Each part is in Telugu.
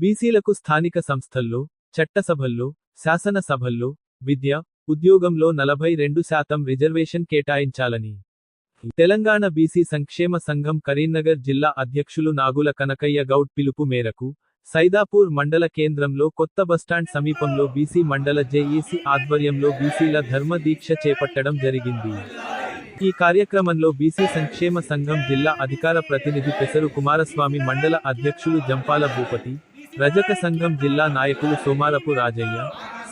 బీసీలకు స్థానిక సంస్థల్లో చట్టసభల్లో శాసనసభల్లో విద్య ఉద్యోగంలో నలభై రెండు శాతం రిజర్వేషన్ కేటాయించాలని. తెలంగాణ బీసీ సంక్షేమ సంఘం కరీంనగర్ జిల్లా అధ్యక్షులు నాగుల కనకయ్య గౌడ్ పిలుపు మేరకు సైదాపూర్ మండల కేంద్రంలో కొత్త బస్టాండ్ సమీపంలో బీసీ మండల జేఏసీ ఆధ్వర్యంలో బీసీల ధర్మ దీక్ష చేపట్టడం జరిగింది. ఈ కార్యక్రమంలో బీసీ సంక్షేమ సంఘం జిల్లా అధికార ప్రతినిధి పెసరు కుమారస్వామి మండల అధ్యక్షులు జంపాల భూపతి రజక సంఘం జిల్లా నాయకులు సోమారపు రాజయ్య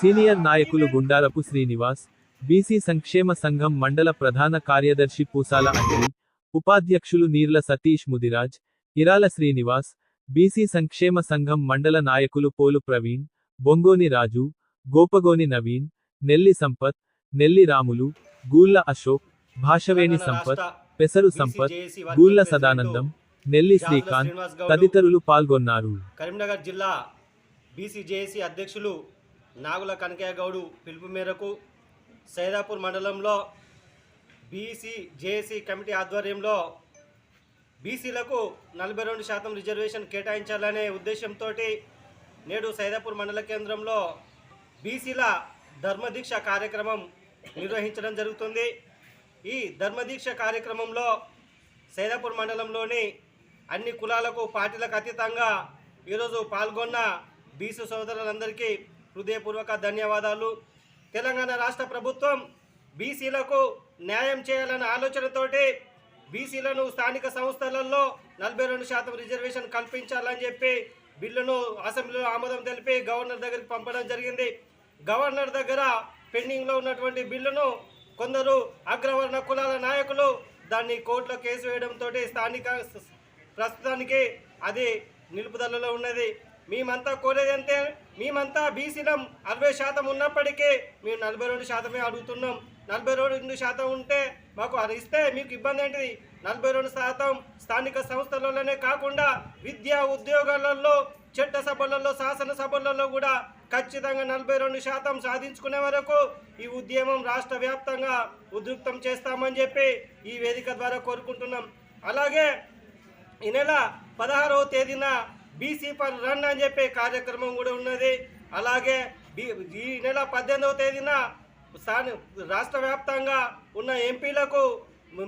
సీనియర్ నాయకులు గుండారపు శ్రీనివాస్ బీసీ సంక్షేమ సంఘం మండల ప్రధాన కార్యదర్శి పూసాల అంజలి ఉపాధ్యక్షులు నీర్ల సతీష్ ముదిరాజ్ ఇరాల శ్రీనివాస్ బీసీ సంక్షేమ సంఘం మండల నాయకులు పోలు ప్రవీణ్ బొంగోని రాజు గోపగోని నవీన్ నెల్లి సంపత్ నెల్లి రాములు గూళ్ళ అశోక్ భాషవేణి సంపత్ పెసరు సంపత్ గూళ్ళ సదానందం నెల్లి శ్రీకాంత్ తదితరులు పాల్గొన్నారు. కరీంనగర్ జిల్లా బీసీ జేఏసీ అధ్యక్షులు నాగుల కనకయ్య గౌడు పిలుపు మేరకు సైదాపూర్ మండలంలో బీసీ జేఏసీ కమిటీ ఆధ్వర్యంలో బీసీలకు నలభై రెండు శాతం రిజర్వేషన్ కేటాయించాలనే ఉద్దేశంతో నేడు సైదాపూర్ మండల కేంద్రంలో బీసీల ధర్మదీక్ష కార్యక్రమం నిర్వహించడం జరుగుతుంది. ఈ ధర్మదీక్ష కార్యక్రమంలో సైదాపూర్ మండలంలోని అన్ని కులాలకు పార్టీలకు అతీతంగా ఈరోజు పాల్గొన్న బీసీ సోదరులందరికీ హృదయపూర్వక ధన్యవాదాలు. తెలంగాణ రాష్ట్ర ప్రభుత్వం బీసీలకు న్యాయం చేయాలన్న ఆలోచనతోటి బీసీలను స్థానిక సంస్థలలో నలభై రెండు శాతం రిజర్వేషన్ కల్పించాలని చెప్పి బిల్లును అసెంబ్లీలో ఆమోదం తెలిపి గవర్నర్ దగ్గరికి పంపడం జరిగింది. గవర్నర్ దగ్గర పెండింగ్లో ఉన్నటువంటి బిల్లును కొందరు అగ్రవర్ణ కులాల నాయకులు దాన్ని కోర్టులో కేసు వేయడంతో స్థానిక ప్రస్తుతానికి అది నిలుపుదలలో ఉన్నది. మేమంతా కోరేది అంటే మేమంతా బీసీలం అరవై శాతం ఉన్నప్పటికీ మేము నలభై రెండు శాతమే అడుగుతున్నాం. నలభై రెండు శాతం ఉంటే మాకు అది ఇస్తే మీకు ఇబ్బంది ఏంటిది? నలభై రెండు శాతం స్థానిక సంస్థలలోనే కాకుండా విద్యా ఉద్యోగాలలో చట్టసభలలో శాసనసభలలో కూడా ఖచ్చితంగా నలభై రెండు శాతం సాధించుకునే వరకు ఈ ఉద్యమం రాష్ట్ర వ్యాప్తంగా ఉద్రిక్తం చేస్తామని చెప్పి ఈ వేదిక ద్వారా కోరుకుంటున్నాం. అలాగే ఈ నెల పదహారవ తేదీన బీసీ ఫర్ రన్ అని చెప్పే కార్యక్రమం కూడా ఉన్నది. అలాగే ఈ నెల పద్దెనిమిదవ తేదీన స్థాని రాష్ట్ర వ్యాప్తంగా ఉన్న ఎంపీలకు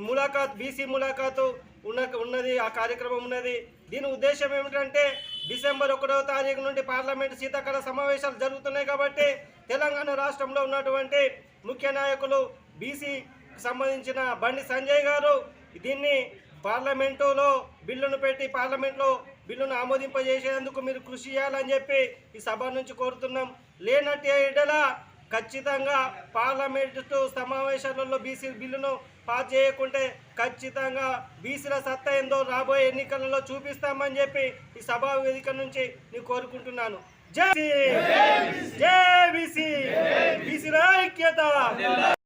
ములాఖాత్ బీసీ ములాఖాతు ఉన్న ఉన్నది ఆ కార్యక్రమం ఉన్నది. దీని ఉద్దేశం ఏమిటంటే డిసెంబర్ ఒకటవ తారీఖు నుండి పార్లమెంట్ శీతాకాల సమావేశాలు జరుగుతున్నాయి కాబట్టి తెలంగాణ రాష్ట్రంలో ఉన్నటువంటి ముఖ్య నాయకులు బీసీ సంబంధించిన బండి సంజయ్ గారు దీన్ని పార్లమెంటులో బిల్లును పెట్టి పార్లమెంట్లో బిల్లును ఆమోదింపజేసేందుకు మీరు కృషి చేయాలని చెప్పి ఈ సభ నుంచి కోరుతున్నాం. లేనట్టు ఎడల ఖచ్చితంగా పార్లమెంటు సమావేశాలలో బీసీ బిల్లును పాస్ చేయకుంటే ఖచ్చితంగా బీసీల సత్తా ఏందో రాబోయే ఎన్నికలలో చూపిస్తామని చెప్పి ఈ సభా వేదిక నుంచి నేను కోరుకుంటున్నాను. జై బీసీ! జై బీసీ! బీసీల ఐక్యత!